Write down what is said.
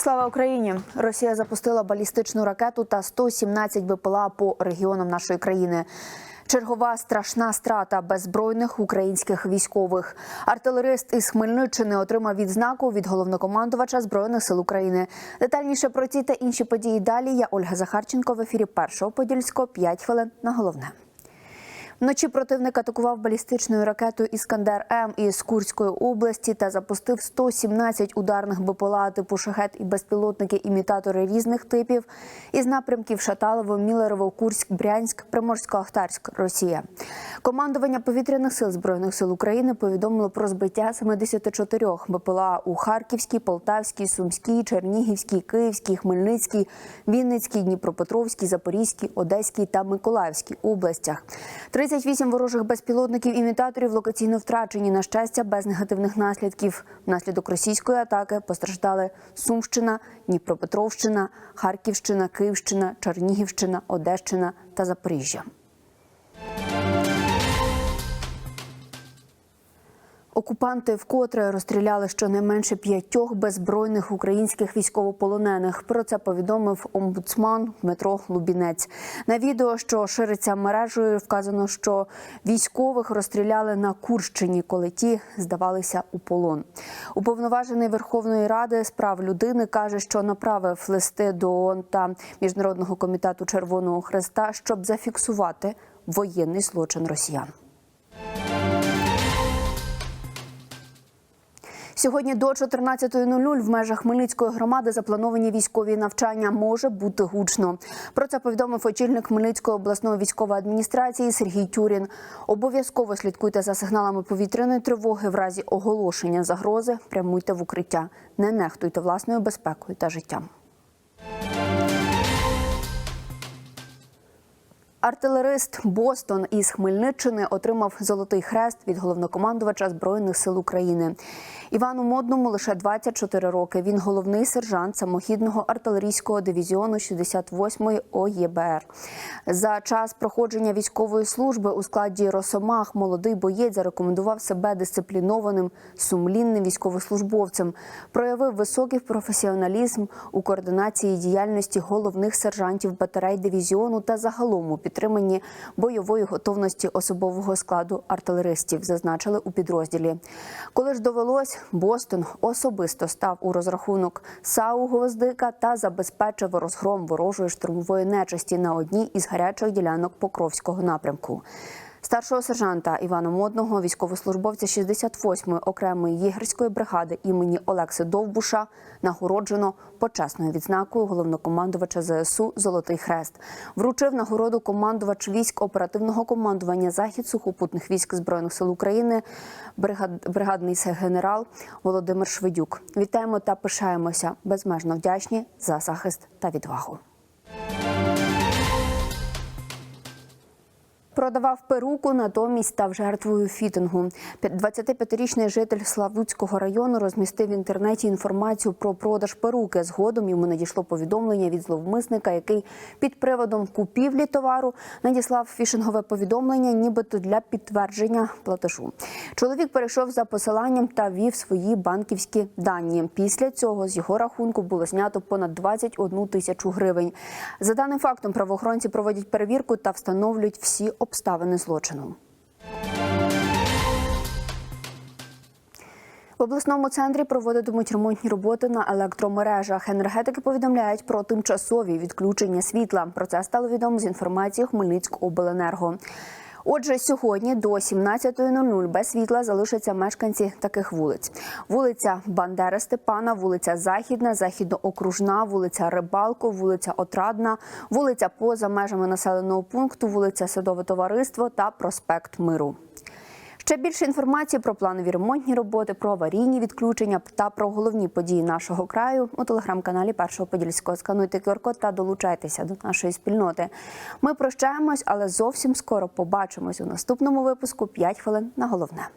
Слава Україні! Росія запустила балістичну ракету та 117 БПЛА по регіонам нашої країни. Чергова страшна страта беззбройних українських військових. Артилерист із Хмельниччини отримав відзнаку від головнокомандувача збройних сил України. Детальніше про ці та інші події далі. Я Ольга Захарченко в ефірі першого подільського 5 хвилин на головне. Вночі противник атакував балістичною ракетою Іскандер М із Курської області та запустив 117 ударних БПЛА типу шахет і безпілотники-імітатори різних типів із напрямків Шаталово, Мілерово, Курськ, Брянськ, Приморсько-Ахтарськ, Росія. Командування повітряних сил збройних сил України повідомило про збиття 74 БПЛА у Харківській, Полтавській, Сумській, Чернігівській, Київській, Хмельницькій, Вінницькій, Дніпропетровській, Запорізькій, Одеській та Миколаївській областях. 38 ворожих безпілотників-імітаторів локаційно втрачені. На щастя, без негативних наслідків. Внаслідок російської атаки постраждали Сумщина, Дніпропетровщина, Харківщина, Київщина, Чернігівщина, Одещина та Запоріжжя. Окупанти вкотре розстріляли щонайменше п'ятьох беззбройних українських військовополонених. Про це повідомив омбудсман Дмитро Лубінець. На відео, що шириться мережею, вказано, що військових розстріляли на Курщині, коли ті здавалися у полон. Уповноважений Верховної Ради з прав людини каже, що направив листи до ООН та Міжнародного комітету Червоного Хреста, щоб зафіксувати воєнний злочин росіян. Сьогодні до 14.00 в межах Хмельницької громади заплановані військові навчання може бути гучно. Про це повідомив очільник Хмельницької обласної військової адміністрації Сергій Тюрін. Обов'язково слідкуйте за сигналами повітряної тривоги. В разі оголошення загрози прямуйте в укриття. Не нехтуйте власною безпекою та життям. Артилерист Бостон із Хмельниччини отримав золотий хрест від головнокомандувача збройних сил України. Івану Модному лише 24 роки. Він головний сержант самохідного артилерійського дивізіону 68-ї ОЄБР. За час проходження військової служби у складі Росомах молодий боєць зарекомендував себе дисциплінованим, сумлінним військовослужбовцем. Проявив високий професіоналізм у координації діяльності головних сержантів батарей дивізіону та загалом у підтриманні бойової готовності особового складу артилеристів, зазначили у підрозділі. Коли ж довелось, Бостон особисто став у розрахунок САУ Гвоздика та забезпечив розгром ворожої штурмової нечисті на одній із гарячих ділянок Покровського напрямку. Старшого сержанта Івана Модного, військовослужбовця 68-ї окремої єгерської бригади імені Олекси Довбуша, нагороджено почесною відзнакою головнокомандувача ЗСУ Золотий Хрест. Вручив нагороду командувач військ оперативного командування Захід сухопутних військ збройних сил України, бригад, бригадний генерал Володимир Шведюк. Вітаємо та пишаємося безмежно вдячні за захист та відвагу. Продавав перуку, натомість став жертвою фітингу. 25-річний житель Славутського району розмістив в інтернеті інформацію про продаж перуки. Згодом йому надійшло повідомлення від зловмисника, який під приводом купівлі товару надіслав фішингове повідомлення, нібито для підтвердження платежу. Чоловік перейшов за посиланням та ввів свої банківські дані. Після цього з його рахунку було знято понад 21 тисячу гривень. За даним фактом, правоохоронці проводять перевірку та встановлюють всі обставини злочину. В обласному центрі проводитимуть ремонтні роботи на електромережах. Енергетики повідомляють про тимчасові відключення світла. Про це стало відомо з інформації Хмельницькобленерго. Отже, сьогодні до 17.00 без світла залишаться мешканці таких вулиць: вулиця Бандери Степана, вулиця Західна, Західноокружна, вулиця Рибалко, вулиця Отрадна, вулиця поза межами населеного пункту, вулиця Садове Товариство та проспект Миру. Ще більше інформації про планові ремонтні роботи, про аварійні відключення та про головні події нашого краю у телеграм-каналі Першого Подільського. Скануйте QR-код та долучайтеся до нашої спільноти. Ми прощаємось, але зовсім скоро побачимось у наступному випуску. «5 хвилин на головне.